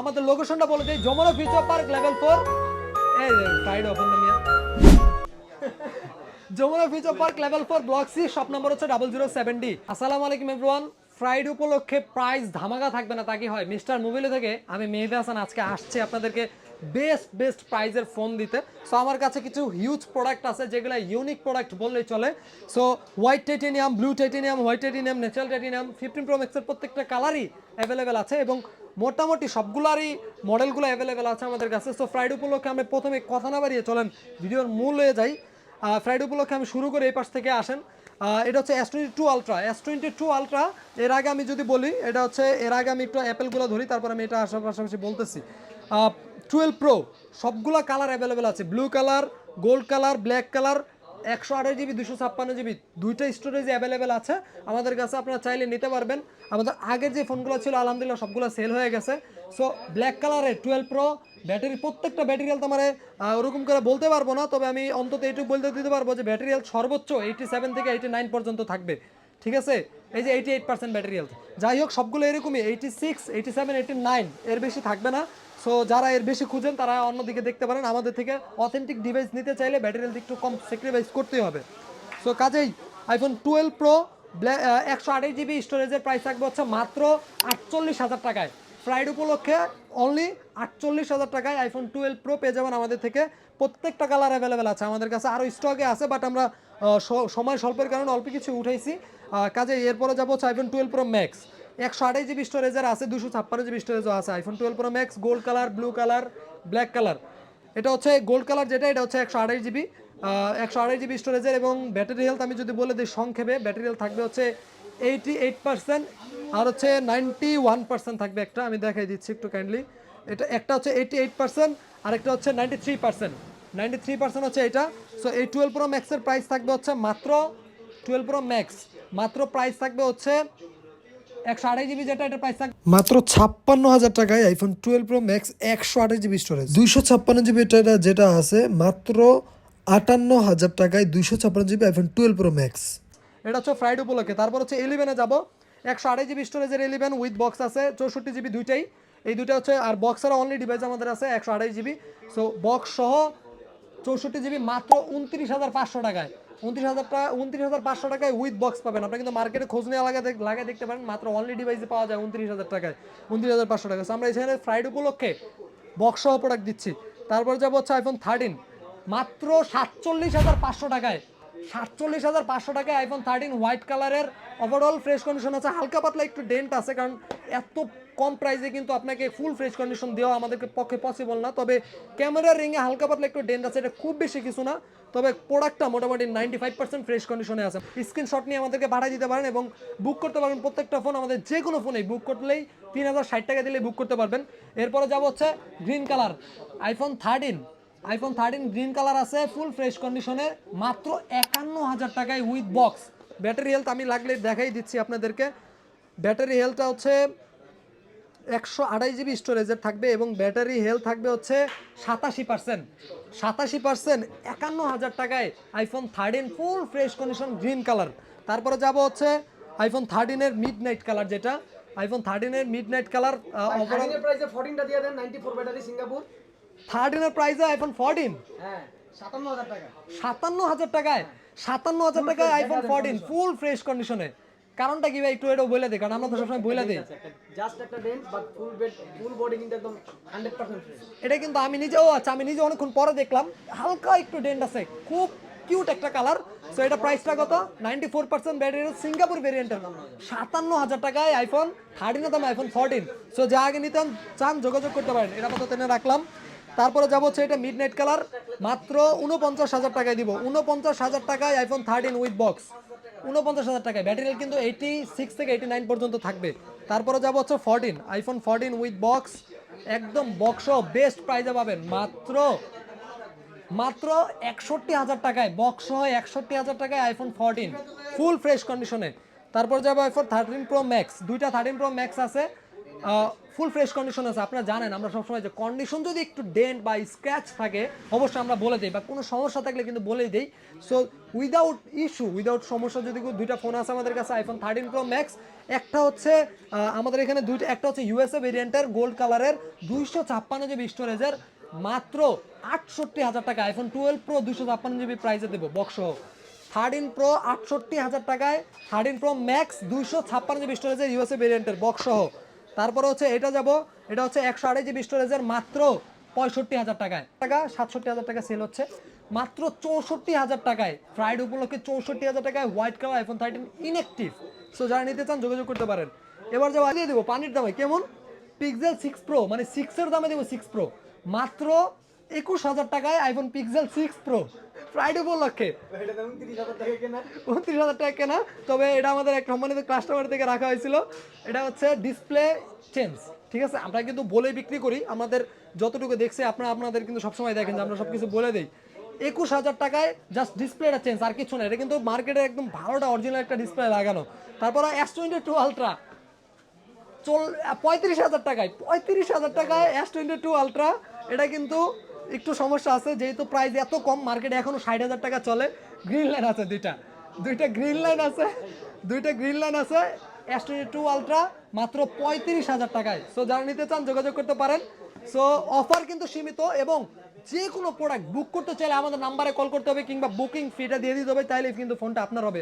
আমাদের লোকেশনটা বলে দিই, Jamuna Future Park level four এই সাইড ওপেন মিয়া? Jamuna Future Park level four block C shop number হচ্ছে ডাবল জিরো সেভেন ডি আসসালামু আলাইকুম এভরিওয়ান ফ্রাইড উপলক্ষে প্রাইস ধামাকা থাকবে না, তা কি হয়? মিস্টার মোবিলে থেকে আমি মেহেদি হাসান আজকে আসছে আপনাদেরকে বেস্ট বেস্ট প্রাইজের ফোন দিতে। সো আমার কাছে কিছু হিউজ প্রোডাক্ট আছে, যেগুলো ইউনিক প্রোডাক্ট বললেই চলে। So white titanium blue titanium white titanium natural titanium fifteen pro ম্যাক্সের প্রত্যেকটা কালারই অ্যাভেলেবেল আছে এবং মোটামুটি সবগুলারই মডেলগুলো অ্যাভেলেবেল আছে আমাদের কাছে। সো ফ্রাইড উপলক্ষে আমরা প্রথমে কথা না বাড়িয়ে চলেন, ভিডিওর মূল হয়ে যাই। ফ্রাইড উপলক্ষে আমি শুরু করে এই পাশ থেকে আসেন। এটা হচ্ছে S twenty two ultra S twenty two ultra এর আগে আমি যদি বলি, এটা হচ্ছে, এর আগে আমি একটু অ্যাপেলগুলো ধরি, তারপর আমি এটা আসার পাশাপাশি বলতেছি। টুয়েলভ প্রো সবগুলো কালার অ্যাভেলেবেল আছে। Blue colour gold colour black colour একশো আঠাশ জিবি, দুশো ছাপ্পান্ন জিবি, দুইটা স্টোরেজ অ্যাভেলেবেল আছে। আমাদের কাছে আপনারা চাইলে নিতে পারবেন। আমাদের আগের যে ফোনগুলো ছিল, আলহামদুলিল্লাহ সবগুলো সেল হয়ে গেছে। সো ব্ল্যাক কালারের টুয়েলভ প্রো ব্যাটারি প্রত্যেকটা ব্যাটারি হেলথ আমার ওরকম করে বলতে পারব না, তবে আমি অন্তত এইটুকু বলতে দিতে পারব যে ব্যাটারি সর্বোচ্চ এইটি সেভেন থেকে এইটি নাইন পর্যন্ত থাকবে। ঠিক আছে? এই যে এইটি এইট পার্সেন্ট ব্যাটারি যাই হোক, সবগুলো এরকমই eighty six eighty seven eighty nine এর বেশি থাকবে না। সো যারা এর বেশি খুঁজেন, তারা অন্যদিকে দেখতে পারেন। আমাদের থেকে অথেন্টিক ডিভাইস নিতে চাইলে ব্যাটারি হেলথ একটু কম স্যাক্রিফাইস করতেই হবে। সো কাজেই আইফোন টুয়েলভ প্রো একশো আঠাশ জিবি স্টোরেজের প্রাইস থাকবে হচ্ছে মাত্র আটচল্লিশ হাজার টাকায়। ফ্রাইড উপলক্ষে অনলি আটচল্লিশ হাজার টাকায় আইফোন টুয়েলভ প্রো পেয়ে যাবেন আমাদের থেকে। প্রত্যেকটা কালার অ্যাভেলেবেল আছে। আমাদের কাছে আরও স্টকে আছে বাট আমরা সময় স্বল্পের কারণে অল্প কিছু উঠাইছি। কাজে এরপরে যাব হচ্ছে আইফোন টুয়েলভ প্রো ম্যাক্স একশো আঠাশ জিবি স্টোরেজের আছে দুশো ছাপ্পান্ন জিবি স্টোরেজও আছে। IPhone twelve pro max gold colour blue colour black colour এটা হচ্ছে গোল্ড কালার যেটা, এটা হচ্ছে একশো আঠাশ জিবি। একশো আঠাশ জিবি স্টোরেজের এবং ব্যাটারি হেলথ আমি যদি বলে দিই সংক্ষেপে ব্যাটারি হেলথ থাকবে হচ্ছে এইটি এইট পার্সেন্ট আর হচ্ছে নাইনটি ওয়ান পার্সেন্ট থাকবে একটা। আমি দেখাই দিচ্ছি একটু কাইন্ডলি এটা একটা হচ্ছে এইটি এইট পার্সেন্ট আর একটা হচ্ছে ninety three percent ninety three percent হচ্ছে এটা। সো এই টুয়েলভ প্রো ম্যাক্সের প্রাইস থাকবে হচ্ছে মাত্র টুয়েলভ প্রো ম্যাক্স মাত্র প্রাইস থাকবে হচ্ছে একশো আড়াই জিবি যেটা এটা প্রাইস মাত্র ছাপ্পান্ন হাজার টাকায় আইফোন টুয়েলভ প্রো ম্যাক্স একশো আঠাশ জিবি স্টোরেজ দুইশো ছাপ্পান্ন জিবি এটা যেটা আছে মাত্র আটান্ন হাজার টাকায় দুইশো ছাপ্পান্ন GB iPhone twelve pro max এটা হচ্ছে ফ্রাইড উপলক্ষে। তারপর হচ্ছে ইলেভেনে যাব। একশো আড়াই জিবি স্টোরেজের ইলেভেন উইথ বক্স আছে চৌষট্টি জিবি দুইটাই। এই দুইটা হচ্ছে আর বক্সের অনলি ডিভাইস আমাদের আছে একশো আড়াই জিবি। সো বক্স সহ চৌষট্টি জিবি মাত্র উনত্রিশ হাজার পাঁচশো টাকায়। উনত্রিশ হাজার টাকা উনত্রিশ হাজার পাঁচশো টাকায় উইথ বক্স পাবেন। আপনি কিন্তু মার্কেটে খোঁজ নিয়ে লাগা লাগাই দেখতে পারেন। মাত্র অনলি ডিভাইসে পাওয়া যায় উনত্রিশ হাজার টাকায়। উনত্রিশ হাজার পাঁচশো টাকা। আমরা এখানে ফ্রাইড উপলক্ষে বক্স সহ প্রোডাক্ট দিচ্ছি। তারপর যাব হচ্ছে আইফোন থার্টিন মাত্র সাতচল্লিশ হাজার পাঁচশো টাকায়। সাতচল্লিশ হাজার পাঁচশো টাকায় আইফোন থার্টিন হোয়াইট কালারের ওভারঅল ফ্রেশ কন্ডিশন আছে। হালকা পাতলা একটু ডেন্ট আছে, কারণ এত কম প্রাইসে কিন্তু আপনাকে ফুল ফ্রেশ কন্ডিশন দেওয়া আমাদেরকে পক্ষে পসিবল না। তবে ক্যামেরার রিংয়ে হালকা পাতলা একটু ডেন্ট আছে। এটা খুব বেশি কিছু না। তবে প্রোডাক্টটা মোটামুটি নাইনটি ফাইভ পার্সেন্ট ফ্রেশ কন্ডিশনে আছে। স্ক্রিনশট নিয়ে আমাদেরকে পাঠিয়ে দিতে পারেন এবং বুক করতে পারবেন প্রত্যেকটা ফোন আমাদের যে কোনো ফোনেই বুক করলেই তিন হাজার ষাট টাকা দিলে বুক করতে পারবেন। এরপরে যাব হচ্ছে green colour iPhone thirteen iPhone thirteen green colour আছে ফুল ফ্রেশ কন্ডিশনে মাত্র একান্ন হাজার টাকায় উইথ বক্স ব্যাটারি হেলথ আমি লাগলে দেখাই দিচ্ছি আপনাদেরকে। ব্যাটারি হেলথটা হচ্ছে একশো আড়াই জিবি স্টোরেজের থাকবে এবং ব্যাটারি হেলথ থাকবে হচ্ছে সাতাশি পার্সেন্ট সাতাশি পার্সেন্ট একান্ন হাজার টাকায় iPhone thirteen full fresh condition green colour তারপরে যাব হচ্ছে আইফোন থার্টিনের মিড নাইট কালার যেটা। আইফোন থার্টিনের মিড নাইট কালার ওভারঅল থার্টিনের প্রাইসে ফোরটিনটা দিয়ে দেন নাইনটি ফোর ব্যাটারি সিঙ্গাপুর থার্টিনের প্রাইসে আইফোন ফোরটিন হ্যাঁ সাতান্ন হাজার টাকা। সাতান্ন হাজার টাকায় সাতান্ন হাজার টাকায় আইফোন ফোরটিন ফুল ফ্রেশ কন্ডিশনে কারণটা কি ভাই? একটু এটা বলে দিই কারণ আমরা তো সবসময় বলে দিই। জাস্ট একটা dent but full bed full body কিন্তু একদম হান্ড্রেড পার্সেন্ট ফ্রেশ এটা কিন্তু আমি নিজেও আচ্ছা আমি নিজে অনেকক্ষণ পরে দেখলাম হালকা একটু ডেন্ট আছে খুব কিউট একটা কালার সো এটা প্রাইসটা কত? Ninety four percent battery Singapore ভেরিয়েন্টের সাতান্ন হাজার টাকায় আইফোন থার্টিনের দাম আইফোন ফোরটিন সো যা আগে নিতে চান যোগাযোগ করতে পারেন। এটা মতো টেনে রাখলাম। তারপরে যাব হচ্ছে এটা মিড নাইট কালার মাত্র উনপঞ্চাশ হাজার টাকায় দিব। উনপঞ্চাশ হাজার টাকায় আইফোন থার্টিন উইথ বক্স উনপঞ্চাশ হাজার টাকায়। ব্যাটারি কিন্তু এইটি সিক্স থেকে এইটি নাইন পর্যন্ত থাকবে। তারপরে যাব হচ্ছে fourteen iPhone fourteen with box একদম বক্স বেস্ট প্রাইজে পাবেন। মাত্র মাত্র একষট্টি হাজার টাকায় বক্স সহ একষট্টি হাজার টাকায় আইফোন ফোরটিন ফুল ফ্রেশ কন্ডিশনে তারপর যাব আইফোন থার্টিন প্রো ম্যাক্স দুইটা থার্টিন প্রো ম্যাক্স আছে। ফুল ফ্রেশ কন্ডিশন আছে, আপনারা জানেন, আমরা সবসময় যে কন্ডিশন যদি একটু ডেন্ট বা স্ক্র্যাচ থাকে, অবশ্যই আমরা বলে দিই, বা কোনো সমস্যা থাকলে কিন্তু বলেই দিই। সো উইদাউট ইস্যু উইদাউট সমস্যা, যদি দুইটা ফোন আছে আমাদের কাছে আইফোন থার্টিন প্রো ম্যাক্স একটা হচ্ছে আমাদের এখানে দুইটা, একটা হচ্ছে ইউএসএ ভেরিয়েন্টের গোল্ড কালারের দুইশো ছাপ্পান্ন জিবি স্টোরেজের মাত্র আটষট্টি হাজার টাকা। আইফোন টুয়েলভ প্রো দুইশো ছাপ্পান্ন জিবি প্রাইসে দেবো বক্স থার্টিন প্রো আটষট্টি হাজার টাকায় থার্টিন প্রো ম্যাক্স দুইশো ছাপ্পান্ন জিবি স্টোরেজের ইউএসএ ভেরিয়েন্টের বক্স সহ। তারপরে হচ্ছে এটা যাব, এটা হচ্ছে একশো আড়াই জিবি স্টোরেজের মাত্র পঁয়ষট্টি হাজার টাকায়। টাকা সাতষট্টি হাজার টাকা সেল হচ্ছে। মাত্র চৌষট্টি হাজার টাকায় ফ্রাইড উপলক্ষে চৌষট্টি হাজার টাকায় white colour iPhone thirteen inactive so যারা নিতে চান যোগাযোগ করতে পারেন। এবার যাব দিয়ে দেবো পানির দামে, কেমন? পিক্সেল সিক্স প্রো মানে সিক্সের দামে দেবো সিক্স প্রো মাত্র একুশ হাজার টাকায় iPhone pixel six pro Friday উপলক্ষে এটা হাজার টাকা কেনা। উনত্রিশ হাজার টাকা কেনা। তবে এটা আমাদের এক সম্মানিত কাস্টমার থেকে রাখা হয়েছিল। এটা হচ্ছে ডিসপ্লে চেঞ্জ ঠিক আছে? আমরা কিন্তু বলে বিক্রি করি। আমাদের যতটুকু দেখছে আপনারা আপনাদের কিন্তু সবসময় দেখেন যে আমরা সব কিছু বলে দিই। একুশ হাজার টাকায় জাস্ট ডিসপ্লেটা চেঞ্জ আর কিছু না। এটা কিন্তু মার্কেটে একদম ভালোটা অরিজিনাল একটা ডিসপ্লে লাগানো। তারপর এস টোয়েন্টি টু আলট্রা চল পঁয়ত্রিশ হাজার টাকায় পঁয়ত্রিশ হাজার টাকায় এস টোয়েন্টি টু আলট্রা এটা কিন্তু একটু সমস্যা আছে, যেহেতু প্রাইস এত কম মার্কেটে এখনও ষাট হাজার টাকা চলে। গ্রিন লাইন আছে দুইটা। দুইটা গ্রিন লাইন আছে, দুইটা গ্রিন লাইন আছে এস টু আলট্রা মাত্র পঁয়ত্রিশ হাজার টাকায়। সো যারা নিতে চান, যোগাযোগ করতে পারেন। সো অফার কিন্তু সীমিত এবং যে কোনো প্রোডাক্ট বুক করতে চাইলে আমাদের নাম্বারে কল করতে হবে কিংবা বুকিং ফিটা দিয়ে দিতে হবে তাইলে কিন্তু ফোনটা আপনার হবে।